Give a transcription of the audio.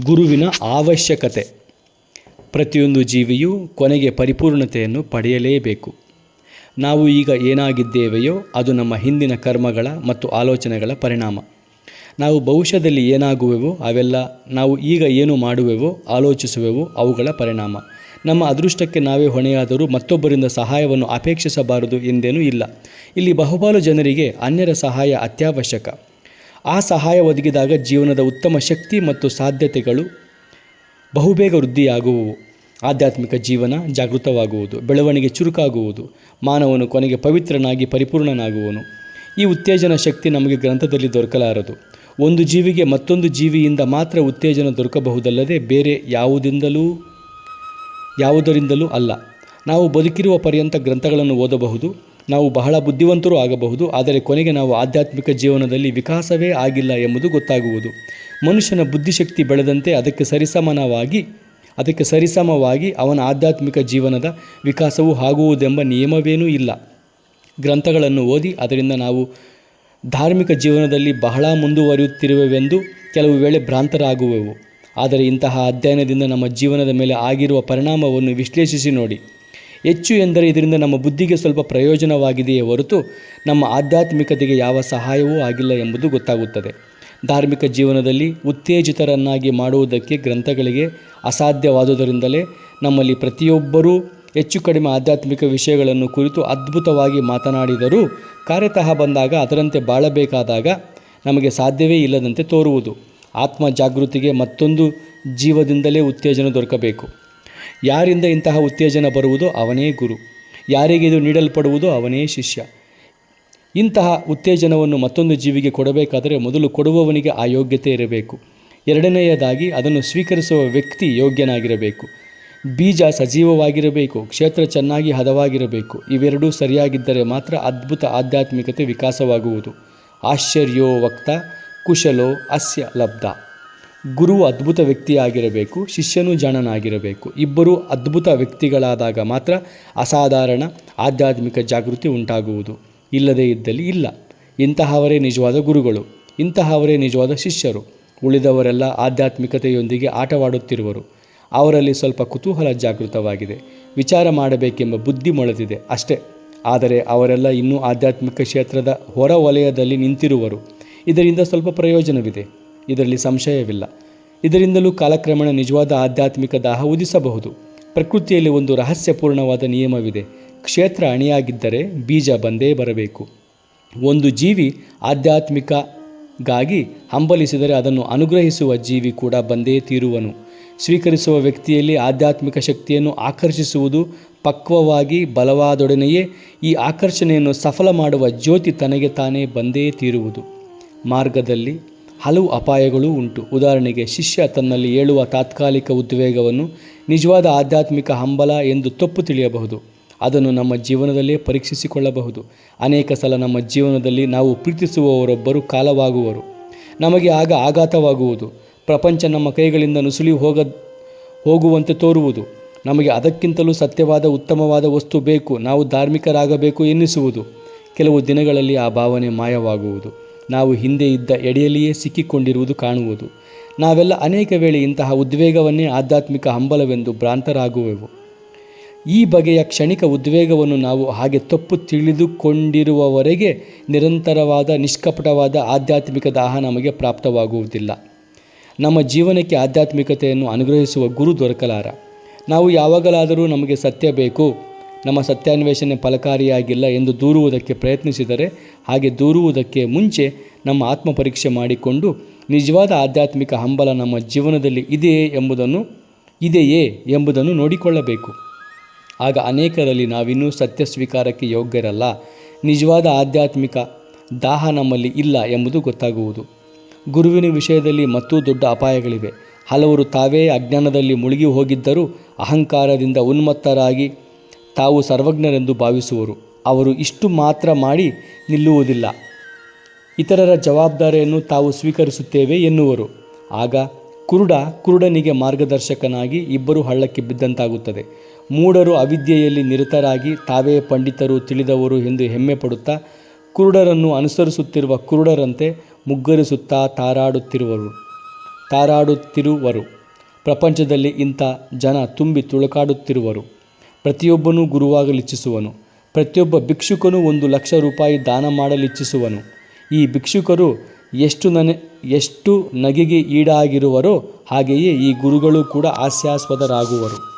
ಗುರುವಿನ ಅವಶ್ಯಕತೆ. ಪ್ರತಿಯೊಂದು ಜೀವಿಯೂ ಕೊನೆಗೆ ಪರಿಪೂರ್ಣತೆಯನ್ನು ಪಡೆಯಲೇಬೇಕು. ನಾವು ಈಗ ಏನಾಗಿದ್ದೇವೆಯೋ ಅದು ನಮ್ಮ ಹಿಂದಿನ ಕರ್ಮಗಳ ಮತ್ತು ಆಲೋಚನೆಗಳ ಪರಿಣಾಮ. ನಾವು ಭವಿಷ್ಯದಲ್ಲಿ ಏನಾಗುವೆವೋ ಅವೆಲ್ಲ ನಾವು ಈಗ ಏನು ಮಾಡುವೆವೋ ಆಲೋಚಿಸುವೆವೋ ಅವುಗಳ ಪರಿಣಾಮ. ನಮ್ಮ ಅದೃಷ್ಟಕ್ಕೆ ನಾವೇ ಹೊಣೆಯಾದರೂ ಮತ್ತೊಬ್ಬರಿಂದ ಸಹಾಯವನ್ನು ಅಪೇಕ್ಷಿಸಬಾರದು ಎಂದೇನೂ ಇಲ್ಲ. ಇಲ್ಲಿ ಬಹುಪಾಲು ಜನರಿಗೆ ಅನ್ಯರ ಸಹಾಯ ಅತ್ಯವಶ್ಯಕ. ಆ ಸಹಾಯ ಒದಗಿದಾಗ ಜೀವನದ ಉತ್ತಮ ಶಕ್ತಿ ಮತ್ತು ಸಾಧ್ಯತೆಗಳು ಬಹುಬೇಗ ವೃದ್ಧಿಯಾಗುವುವು ಆಧ್ಯಾತ್ಮಿಕ ಜೀವನ ಜಾಗೃತವಾಗುವುದು, ಬೆಳವಣಿಗೆ ಚುರುಕಾಗುವುದು, ಮಾನವನು ಕೊನೆಗೆ ಪವಿತ್ರನಾಗಿ ಪರಿಪೂರ್ಣನಾಗುವನು. ಈ ಉತ್ತೇಜನ ಶಕ್ತಿ ನಮಗೆ ಗ್ರಂಥದಲ್ಲಿ ದೊರಕಲಾರದು. ಒಂದು ಜೀವಿಗೆ ಮತ್ತೊಂದು ಜೀವಿಯಿಂದ ಮಾತ್ರ ಉತ್ತೇಜನ ದೊರಕಬಹುದಲ್ಲದೆ ಬೇರೆ ಯಾವುದಿಂದಲೂ, ಯಾವುದರಿಂದಲೂ ಅಲ್ಲ. ನಾವು ಬದುಕಿರುವ ಪರ್ಯಂತ ಗ್ರಂಥಗಳನ್ನು ಓದಬಹುದು. ನಾವು ಬಹಳ ಬುದ್ಧಿವಂತರೂ ಆಗಬಹುದು, ಆದರೆ ಕೊನೆಗೆ ನಾವು ಆಧ್ಯಾತ್ಮಿಕ ಜೀವನದಲ್ಲಿ ವಿಕಾಸವೇ ಆಗಿಲ್ಲ ಎಂಬುದು ಗೊತ್ತಾಗುವುದು. ಮನುಷ್ಯನ ಬುದ್ಧಿಶಕ್ತಿ ಬೆಳೆದಂತೆ ಅದಕ್ಕೆ ಸರಿಸಮನವಾಗಿ, ಅದಕ್ಕೆ ಸರಿಸಮವಾಗಿ ಅವನ ಆಧ್ಯಾತ್ಮಿಕ ಜೀವನದ ವಿಕಾಸವೂ ಆಗುವುದೆಂಬ ನಿಯಮವೇನೂ ಇಲ್ಲ. ಗ್ರಂಥಗಳನ್ನು ಓದಿ ಅದರಿಂದ ನಾವು ಧಾರ್ಮಿಕ ಜೀವನದಲ್ಲಿ ಬಹಳ ಮುಂದುವರಿಯುತ್ತಿರುವೆವೆಂದು ಕೆಲವು ವೇಳೆ ಭ್ರಾಂತರಾಗುವೆವು. ಆದರೆ ಇಂತಹ ಅಧ್ಯಯನದಿಂದ ನಮ್ಮ ಜೀವನದ ಮೇಲೆ ಆಗಿರುವ ಪರಿಣಾಮವನ್ನು ವಿಶ್ಲೇಷಿಸಿ ನೋಡಿ. ಹೆಚ್ಚು ಎಂದರೆ ಇದರಿಂದ ನಮ್ಮ ಬುದ್ಧಿಗೆ ಸ್ವಲ್ಪ ಪ್ರಯೋಜನವಾಗಿದೆಯೇ ಹೊರತು ನಮ್ಮ ಆಧ್ಯಾತ್ಮಿಕತೆಗೆ ಯಾವ ಸಹಾಯವೂ ಆಗಿಲ್ಲ ಎಂಬುದು ಗೊತ್ತಾಗುತ್ತದೆ. ಧಾರ್ಮಿಕ ಜೀವನದಲ್ಲಿ ಉತ್ತೇಜಿತರನ್ನಾಗಿ ಮಾಡುವುದಕ್ಕೆ ಗ್ರಂಥಗಳಿಗೆ ಅಸಾಧ್ಯವಾದುದರಿಂದಲೇ ನಮ್ಮಲ್ಲಿ ಪ್ರತಿಯೊಬ್ಬರೂ ಹೆಚ್ಚು ಕಡಿಮೆ ಆಧ್ಯಾತ್ಮಿಕ ವಿಷಯಗಳನ್ನು ಕುರಿತು ಅದ್ಭುತವಾಗಿ ಮಾತನಾಡಿದರೂ ಕಾರ್ಯತಃ ಬಂದಾಗ ಅದರಂತೆ ಬಾಳಬೇಕಾದಾಗ ನಮಗೆ ಸಾಧ್ಯವೇ ಇಲ್ಲದಂತೆ ತೋರುವುದು. ಆತ್ಮ ಜಾಗೃತಿಗೆ ಮತ್ತೊಂದು ಜೀವದಿಂದಲೇ ಉತ್ತೇಜನ ದೊರಕಬೇಕು. ಯಾರಿಂದ ಇಂತಹ ಉತ್ತೇಜನ ಬರುವುದೋ ಅವನೇ ಗುರು. ಯಾರಿಗೆ ಇದು ನೀಡಲ್ಪಡುವುದೋ ಅವನೇ ಶಿಷ್ಯ. ಇಂತಹ ಉತ್ತೇಜನವನ್ನು ಮತ್ತೊಂದು ಜೀವಿಗೆ ಕೊಡಬೇಕಾದರೆ ಮೊದಲು ಕೊಡುವವನಿಗೆ ಆ ಯೋಗ್ಯತೆ ಇರಬೇಕು. ಎರಡನೆಯದಾಗಿ ಅದನ್ನು ಸ್ವೀಕರಿಸುವ ವ್ಯಕ್ತಿ ಯೋಗ್ಯನಾಗಿರಬೇಕು. ಬೀಜ ಸಜೀವವಾಗಿರಬೇಕು, ಕ್ಷೇತ್ರ ಚೆನ್ನಾಗಿ ಹದವಾಗಿರಬೇಕು, ಇವೆರಡೂ ಸರಿಯಾಗಿದ್ದರೆ ಮಾತ್ರ ಅದ್ಭುತ ಆಧ್ಯಾತ್ಮಿಕತೆ ವಿಕಾಸವಾಗುವುದು. ಆಶ್ಚರ್ಯೋ ವಕ್ತ, ಕುಶಲೋ ಅಸ್ಯ ಲಬ್ಧ. ಗುರು ಅದ್ಭುತ ವ್ಯಕ್ತಿಯಾಗಿರಬೇಕು, ಶಿಷ್ಯನೂ ಜಾಣನಾಗಿರಬೇಕು ಇಬ್ಬರೂ ಅದ್ಭುತ ವ್ಯಕ್ತಿಗಳಾದಾಗ ಮಾತ್ರ ಅಸಾಧಾರಣ ಆಧ್ಯಾತ್ಮಿಕ ಜಾಗೃತಿ ಉಂಟಾಗುವುದು. ಇಲ್ಲದೇ ಇದ್ದಲ್ಲಿ ಇಲ್ಲ. ಇಂತಹವರೇ ನಿಜವಾದ ಗುರುಗಳು, ಇಂತಹವರೇ ನಿಜವಾದ ಶಿಷ್ಯರು. ಉಳಿದವರೆಲ್ಲ ಆಧ್ಯಾತ್ಮಿಕತೆಯೊಂದಿಗೆ ಆಟವಾಡುತ್ತಿರುವರು. ಅವರಲ್ಲಿ ಸ್ವಲ್ಪ ಕುತೂಹಲ ಜಾಗೃತವಾಗಿದೆ. ವಿಚಾರ ಮಾಡಬೇಕೆಂಬ ಬುದ್ಧಿ ಮೊಳೆದಿದೆ ಅಷ್ಟೇ. ಆದರೆ ಅವರೆಲ್ಲ ಇನ್ನೂ ಆಧ್ಯಾತ್ಮಿಕ ಕ್ಷೇತ್ರದ ಹೊರ ವಲಯದಲ್ಲಿ ನಿಂತಿರುವರು. ಇದರಿಂದ ಸ್ವಲ್ಪ ಪ್ರಯೋಜನವಿದೆ. ಇದರಲ್ಲಿ ಸಂಶಯವಿಲ್ಲ. ಇದರಿಂದಲೂ ಕಾಲಕ್ರಮೇಣ ನಿಜವಾದ ಆಧ್ಯಾತ್ಮಿಕ ದಾಹ ಉದಿಸಬಹುದು. ಪ್ರಕೃತಿಯಲ್ಲಿ ಒಂದು ರಹಸ್ಯಪೂರ್ಣವಾದ ನಿಯಮವಿದೆ. ಕ್ಷೇತ್ರ ಅಣಿಯಾಗಿದ್ದರೆ ಬೀಜ ಬಂದೇ ಬರಬೇಕು. ಒಂದು ಜೀವಿ ಆಧ್ಯಾತ್ಮಿಕಗಾಗಿ ಹಂಬಲಿಸಿದರೆ ಅದನ್ನು ಅನುಗ್ರಹಿಸುವ ಜೀವಿ ಕೂಡ ಬಂದೇ ತೀರುವನು. ಸ್ವೀಕರಿಸುವ ವ್ಯಕ್ತಿಯಲ್ಲಿ ಆಧ್ಯಾತ್ಮಿಕ ಶಕ್ತಿಯನ್ನು ಆಕರ್ಷಿಸುವುದು ಪಕ್ವವಾಗಿ ಬಲವಾದೊಡನೆಯೇ ಈ ಆಕರ್ಷಣೆಯನ್ನು ಸಫಲ ಮಾಡುವ ಜ್ಯೋತಿ ತನಗೆ ತಾನೇ ಬಂದೇ ತೀರುವುದು. ಮಾರ್ಗದಲ್ಲಿ ಹಲವು ಅಪಾಯಗಳು ಉಂಟು. ಉದಾಹರಣೆಗೆ, ಶಿಷ್ಯ ತನ್ನಲ್ಲಿ ಏಳುವ ತಾತ್ಕಾಲಿಕ ಉದ್ವೇಗವನ್ನು ನಿಜವಾದ ಆಧ್ಯಾತ್ಮಿಕ ಹಂಬಲ ಎಂದು ತಪ್ಪು ತಿಳಿಯಬಹುದು. ಅದನ್ನು ನಮ್ಮ ಜೀವನದಲ್ಲೇ ಪರೀಕ್ಷಿಸಿಕೊಳ್ಳಬಹುದು. ಅನೇಕ ಸಲ ನಮ್ಮ ಜೀವನದಲ್ಲಿ ನಾವು ಪ್ರೀತಿಸುವವರೊಬ್ಬರು ಕಾಲವಾಗುವರು. ನಮಗೆ ಆಗ ಆಘಾತವಾಗುವುದು. ಪ್ರಪಂಚ ನಮ್ಮ ಕೈಗಳಿಂದ ನುಸುಳಿ ಹೋಗ, ಹೋಗುವಂತೆ ತೋರುವುದು. ನಮಗೆ ಅದಕ್ಕಿಂತಲೂ ಸತ್ಯವಾದ, ಉತ್ತಮವಾದ ವಸ್ತು ಬೇಕು. ನಾವು ಧಾರ್ಮಿಕರಾಗಬೇಕು ಎನ್ನಿಸುವುದು. ಕೆಲವು ದಿನಗಳಲ್ಲಿ ಆ ಭಾವನೆ ಮಾಯವಾಗುವುದು. ನಾವು ಹಿಂದೆ ಇದ್ದ ಎಡೆಯಲ್ಲಿಯೇ ಸಿಕ್ಕಿಕೊಂಡಿರುವುದು ಕಾಣುವುದು. ನಾವೆಲ್ಲ ಅನೇಕ ವೇಳೆ ಇಂತಹ ಉದ್ವೇಗವನ್ನೇ ಆಧ್ಯಾತ್ಮಿಕ ಹಂಬಲವೆಂದು ಭ್ರಾಂತರಾಗುವೆವು. ಈ ಬಗೆಯ ಕ್ಷಣಿಕ ಉದ್ವೇಗವನ್ನು ನಾವು ಹಾಗೆ ತಪ್ಪು ತಿಳಿದುಕೊಂಡಿರುವವರೆಗೆ ನಿರಂತರವಾದ, ನಿಷ್ಕಪಟವಾದ ಆಧ್ಯಾತ್ಮಿಕ ದಾಹ ನಮಗೆ ಪ್ರಾಪ್ತವಾಗುವುದಿಲ್ಲ. ನಮ್ಮ ಜೀವನಕ್ಕೆ ಆಧ್ಯಾತ್ಮಿಕತೆಯನ್ನು ಅನುಗ್ರಹಿಸುವ ಗುರು ದೊರಕಲಾರ. ನಾವು ಯಾವಾಗಲಾದರೂ ನಮಗೆ ಸತ್ಯ ಬೇಕು ನಮ್ಮ ಸತ್ಯಾನ್ವೇಷಣೆ ಫಲಕಾರಿಯಾಗಿಲ್ಲ ಎಂದು ದೂರುವುದಕ್ಕೆ ಪ್ರಯತ್ನಿಸಿದರೆ ಹಾಗೆ ದೂರುವುದಕ್ಕೆ ಮುಂಚೆ ನಮ್ಮ ಆತ್ಮಪರೀಕ್ಷೆ ಮಾಡಿಕೊಂಡು ನಿಜವಾದ ಆಧ್ಯಾತ್ಮಿಕ ಹಂಬಲ ನಮ್ಮ ಜೀವನದಲ್ಲಿ ಇದೆಯೇ ಎಂಬುದನ್ನು ಇದೆಯೇ ಎಂಬುದನ್ನು ನೋಡಿಕೊಳ್ಳಬೇಕು. ಆಗ ಅನೇಕರಲ್ಲಿ ನಾವಿನ್ನೂ ಸತ್ಯ ಸ್ವೀಕಾರಕ್ಕೆ ಯೋಗ್ಯರಲ್ಲ. ನಿಜವಾದ ಆಧ್ಯಾತ್ಮಿಕ ದಾಹ ನಮ್ಮಲ್ಲಿ ಇಲ್ಲ ಎಂಬುದು ಗೊತ್ತಾಗುವುದು. ಗುರುವಿನ ವಿಷಯದಲ್ಲಿ ಮತ್ತೂ ದೊಡ್ಡ ಅಪಾಯಗಳಿವೆ. ಹಲವರು ತಾವೇ ಅಜ್ಞಾನದಲ್ಲಿ ಮುಳುಗಿ ಹೋಗಿದ್ದರೂ ಅಹಂಕಾರದಿಂದ ಉನ್ಮತ್ತರಾಗಿ ತಾವು ಸರ್ವಜ್ಞರೆಂದು ಭಾವಿಸುವರು. ಅವರು ಇಷ್ಟು ಮಾತ್ರ ಮಾಡಿ ನಿಲ್ಲುವುದಿಲ್ಲ. ಇತರರ ಜವಾಬ್ದಾರಿಯನ್ನು ತಾವು ಸ್ವೀಕರಿಸುತ್ತೇವೆ ಎನ್ನುವರು. ಆಗ ಕುರುಡ ಕುರುಡನಿಗೆ ಮಾರ್ಗದರ್ಶಕನಾಗಿ ಇಬ್ಬರು ಹಳ್ಳಕ್ಕೆ ಬಿದ್ದಂತಾಗುತ್ತದೆ. ಮೂಢರು ಅವಿದ್ಯೆಯಲ್ಲಿ ನಿರತರಾಗಿ ತಾವೇ ಪಂಡಿತರು ತಿಳಿದವರು ಎಂದು ಹೆಮ್ಮೆ ಪಡುತ್ತಾ, ಕುರುಡರನ್ನು ಅನುಸರಿಸುತ್ತಿರುವ ಕುರುಡರಂತೆ ಮುಗ್ಗರಿಸುತ್ತಾ ತಾರಾಡುತ್ತಿರುವರು. ತಾರಾಡುತ್ತಿರುವರು. ಪ್ರಪಂಚದಲ್ಲಿ ಇಂಥ ಜನ ತುಂಬಿ ತುಳುಕಾಡುತ್ತಿರುವರು. ಪ್ರತಿಯೊಬ್ಬನೂ ಗುರುವಾಗಲಿಚ್ಛಿಸುವನು ಪ್ರತಿಯೊಬ್ಬ ಭಿಕ್ಷುಕನು ಒಂದು ಲಕ್ಷ ರೂಪಾಯಿ ದಾನ ಮಾಡಲಿಚ್ಛಿಸುವನು ಈ ಭಿಕ್ಷುಕರು ಎಷ್ಟು ನನೆ, ಎಷ್ಟು ನಗೆಗೆ ಈಡಾಗಿರುವರೋ ಹಾಗೆಯೇ ಈ ಗುರುಗಳು ಕೂಡ ಹಾಸ್ಯಾಸ್ಪದರಾಗುವರು.